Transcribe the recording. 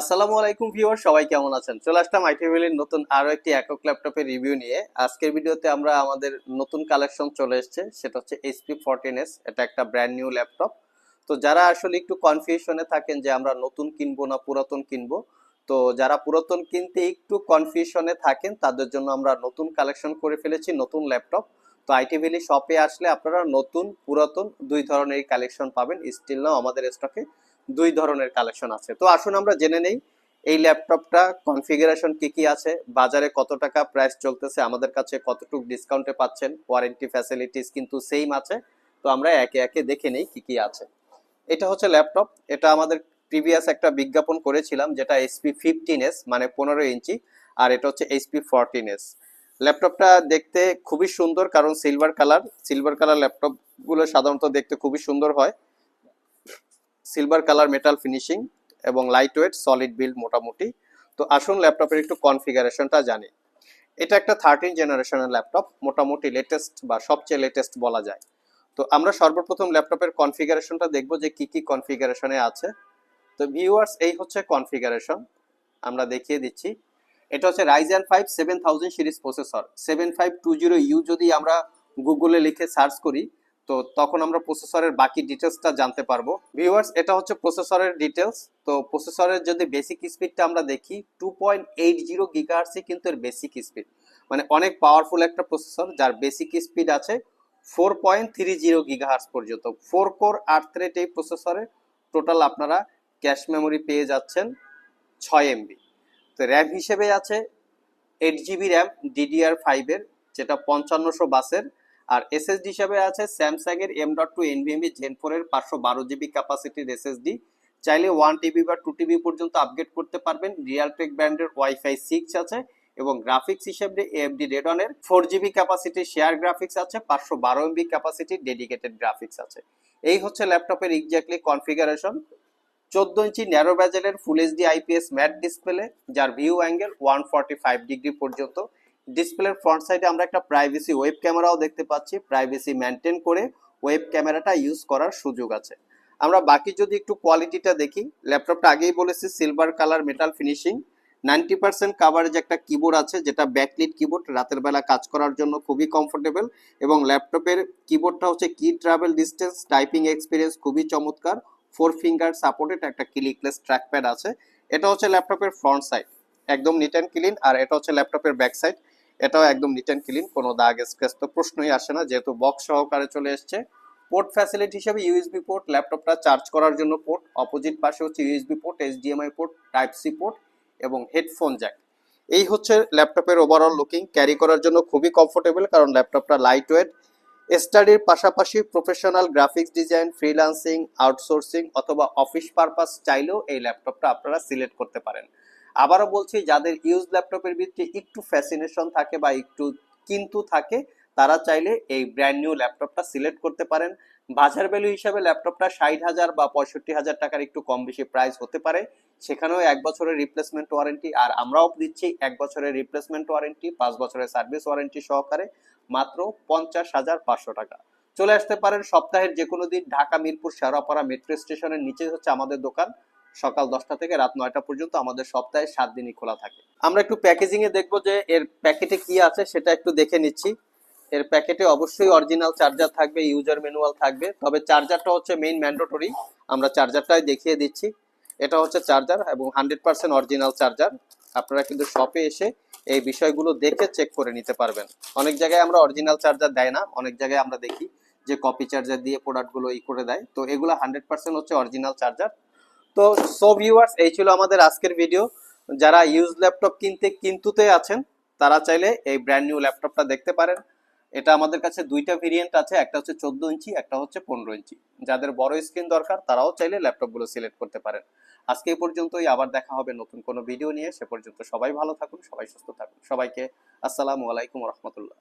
আসসালামু আলাইকুম ভিউয়ার সবাই কেমন আছেন? চলে আসলাম আইটি ভ্যালির নতুন আরও একটি একক ল্যাপটপের রিভিউ নিয়ে। আজকের ভিডিওতে আমরা আমাদের নতুন কালেকশন চলে এসেছে, সেটা হচ্ছে এইচপি ফোরটিন এস এটা একটা ব্র্যান্ড নিউ ল্যাপটপ। তো যারা আসলে একটু কনফিউশনে থাকেন যে আমরা নতুন কিনবো না পুরাতন কিনবো, তো যারা পুরাতন কিনতে একটু কনফিউশনে থাকেন, তাদের জন্য আমরা নতুন কালেকশন করে ফেলেছি, নতুন ল্যাপটপ। তো আইটি ভ্যালি শপে আসলে আপনারা নতুন, পুরাতন দুই ধরনের কালেকশন পাবেন, স্টিল নাও আমাদের স্টকে দুই ধরনের কালেকশন আছে। তো আসুন আমরা জেনে নেই, এই ল্যাপটপটা কনফিগারেশন কি কি আছে, বাজারে কত টাকা প্রাইস চলতেছে, আমাদের কাছে কতটুকু ডিসকাউন্টে পাচ্ছেন ওয়ারেন্টি ফ্যাসিলিটিস কিন্তু সেম আছে। তো আমরা একে একে দেখে নেই কি কি আছে। এটা হচ্ছে ল্যাপটপ, এটা আমাদের প্রিভিয়াস একটা বিজ্ঞাপন করেছিলাম, যেটা এইচপি ফিফটিন এস মানে পনেরো ইঞ্চি, আর এটা হচ্ছে এইচপি ফোরটিন এস ল্যাপটপটা দেখতে খুবই সুন্দর, কারণ সিলভার কালার সিলভার কালার ল্যাপটপগুলো সাধারণত দেখতে খুবই সুন্দর হয়। সিলভার কালার মেটাল ফিনিশিং এবং লাইট ওয়েট সলিড বিল্ড মোটামুটি। তো আসুন ল্যাপটপের একটু কনফিগারেশনটা জানি। এটা একটা থার্টিন জেনারেশনের ল্যাপটপ, মোটামুটি লেটেস্ট বা সবচেয়ে লেটেস্ট বলা যায়। তো আমরা সর্বপ্রথম ল্যাপটপের কনফিগারেশনটা দেখব যে কি কি কনফিগারেশনে আছে। তো ভিউয়ার্স এই হচ্ছে কনফিগারেশন আমরা দেখিয়ে দিচ্ছি। এটা হচ্ছে Ryzen five seven thousand series processor seven five two zero U যদি আমরা গুগলে লিখে সার্চ করি তো তখন আমরা প্রসেসরের বাকি ডিটেলসটা জানতে পারব। ভিউয়ার্স, এটা হচ্ছে প্রসেসরের ডিটেলস তো প্রসেসরের যদি বেসিক স্পিডটা আমরা দেখি টু পয়েন্ট এইট জিরো গিগাহার্সই কিন্তু এর বেসিক স্পিড। মানে অনেক পাওয়ারফুল একটা প্রসেসর যার বেসিক স্পিড আছে four point three zero gigahertz পর্যন্ত। ফোর কোর আট থ্রেড এই প্রসেসরে টোটাল আপনারা ক্যাশ মেমোরি পেয়ে যাচ্ছেন ছয় এমবি তো র্যাম হিসেবে আছে এইট জিবি র্যাম ডিডিআর ফাইভের যেটা পঞ্চান্নশো বাসের। আর এসএসডি হিসাবে আছে স্যামসাং এর M dot two NVMe Gen four এর পাঁচশো বারো জিবি ক্যাপাসিটির এসএসডি চাইলে ওয়ান টিবি বা টু টিবি পর্যন্ত আপগ্রেড করতে পারবেন। রিয়ালটেক ব্র্যান্ডের ওয়াইফাই সিক্স আছে এবং গ্রাফিক্স হিসেবে AMD রেডনের four GB capacity share graphics আছে, পাঁচশো বারো এমবি ক্যাপাসিটি ডেডিকেটেড গ্রাফিক্স আছে। এই হচ্ছে ল্যাপটপের এক্স্যাক্টলি কনফিগারেশন চোদ্দ ইঞ্চি narrow ব্যাজেলের full HD IPS matte display যার view angle one forty five degree পর্যন্ত। ডিসপ্লের ফ্রন্ট সাইডে আমরা একটা প্রাইভেসি ওয়েব ক্যামেরাও দেখতে পাচ্ছি। প্রাইভেসি মেনটেন করে ওয়েব ক্যামেরাটা ইউজ করার সুযোগ আছে। আমরা বাকি যদি একটু কোয়ালিটিটা দেখি ল্যাপটপটা আগেই বলেছি silver colour metal finishing ninety percent coverage একটা কিবোর্ড আছে, যেটা ব্যাকলিট কিবোর্ড রাতের বেলা কাজ করার জন্য খুবই কমফোর্টেবল এবং ল্যাপটপের কিবোর্ডটা হচ্ছে কি ট্রাভেল ডিস্টেন্স টাইপিং এক্সপিরিয়েন্স খুবই চমৎকার। ফোর ফিঙ্গার সাপোর্টেড একটা ক্লিকলেস ট্র্যাকপ্যাড আছে। এটা হচ্ছে ল্যাপটপের ফ্রন্ট সাইড একদম নিট অ্যান্ড ক্লিন আর এটা হচ্ছে ল্যাপটপের ব্যাক সাইড এটাও একদম নিট অ্যান্ড ক্লিন কোনো দাগ স্ক্র্যাচ তো প্রশ্নই আসে না। যেহেতু বক্স সহকারে চলে এসছে পোর্ট ফ্যাসিলিটি হিসেবে ইউএসবি পোর্ট ল্যাপটপটা চার্জ করার জন্য পোর্ট অপোজিট পাশে হচ্ছে USB port HDMI port type C port এবং হেডফোন জ্যাক এই হচ্ছে ল্যাপটপের ওভারঅল লুকিং ক্যারি করার জন্য খুবই কমফোর্টেবল কারণ ল্যাপটপটা লাইট ওয়েট স্টাডির পাশাপাশি professional graphics design freelancing outsourcing অথবা অফিস পারপাস চাইলেও এই ল্যাপটপটা আপনারা সিলেক্ট করতে পারেন। আবারও বলছি, যাদের ইউজ ল্যাপটপের ভিত্তি একটু ফ্যাসিনেশন থাকে বা একটু কিন্তু থাকে, তারা চাইলে এই ব্র্যান্ড নিউ ল্যাপটপটা সিলেক্ট করতে পারেন। বাজার ভ্যালু হিসাবে ল্যাপটপটা ষাট হাজার বা পঁয়ষট্টি হাজার টাকার একটু কম বেশি প্রাইস হতে পারে। সেখানেও এক বছরের রিপ্লেসমেন্ট ওয়ারেন্টি আর আমরাও দিচ্ছি এক বছরের রিপ্লেসমেন্ট ওয়ারেন্টি পাঁচ বছরের সার্ভিস ওয়ারেন্টি সহকারে, মাত্র পঞ্চাশ হাজার পাঁচশো টাকা। চলে আসতে পারেন সপ্তাহের যে কোনো দিন ঢাকা, মিরপুর শেরাপাড়া মেট্রো স্টেশনের নিচে হচ্ছে আমাদের দোকান। সকাল দশটা থেকে রাত নয়টা পর্যন্ত আমাদের সপ্তাহে সাত দিনই খোলা থাকে। আমরা একটু প্যাকেজিং এ দেখব যে এর প্যাকেটে কি আছে সেটা একটু দেখে নিচ্ছি। এর প্যাকেটে অবশ্যই অরিজিনাল চার্জার থাকবে ইউজার ম্যানুয়াল থাকবে। তবে চার্জারটা হচ্ছে মেইন ম্যান্ডেটরি আমরা চার্জারটাই দেখিয়ে দিচ্ছি। এটা হচ্ছে চার্জার এবং হান্ড্রেড পার্সেন্ট অরিজিনাল চার্জার আপনারা কিন্তু শপে এসে এই বিষয়গুলো দেখে চেক করে নিতে পারবেন। অনেক জায়গায় আমরা অরিজিনাল চার্জার দেয় না, অনেক জায়গায় আমরা দেখি যে কপি চার্জার দিয়ে প্রোডাক্টগুলো ই করে দেয়। তো এগুলো হান্ড্রেড পার্সেন্ট হচ্ছে অরিজিনাল চার্জার তো সো ভিউয়ার্স, এই ছিল আমাদের আজকের ভিডিও। যারা ইউজ ল্যাপটপ কিনতে কিন্তুতে আছেন, তারা চাইলে এই ব্র্যান্ড নিউ ল্যাপটপটা দেখতে পারেন। এটা আমাদের কাছে দুইটা ভেরিয়েন্ট আছে, একটা হচ্ছে চোদ্দ ইঞ্চি, একটা হচ্ছে পনেরো ইঞ্চি। যাদের বড় স্ক্রিন দরকার, তারাও চাইলে ল্যাপটপগুলো সিলেক্ট করতে পারেন। আজকে এই পর্যন্তই, আবার দেখা হবে নতুন কোনো ভিডিও নিয়ে। সে পর্যন্ত সবাই ভালো থাকুন, সবাই সুস্থ থাকুন। সবাইকে আসসালামু আলাইকুম রহমতুল্লাহ।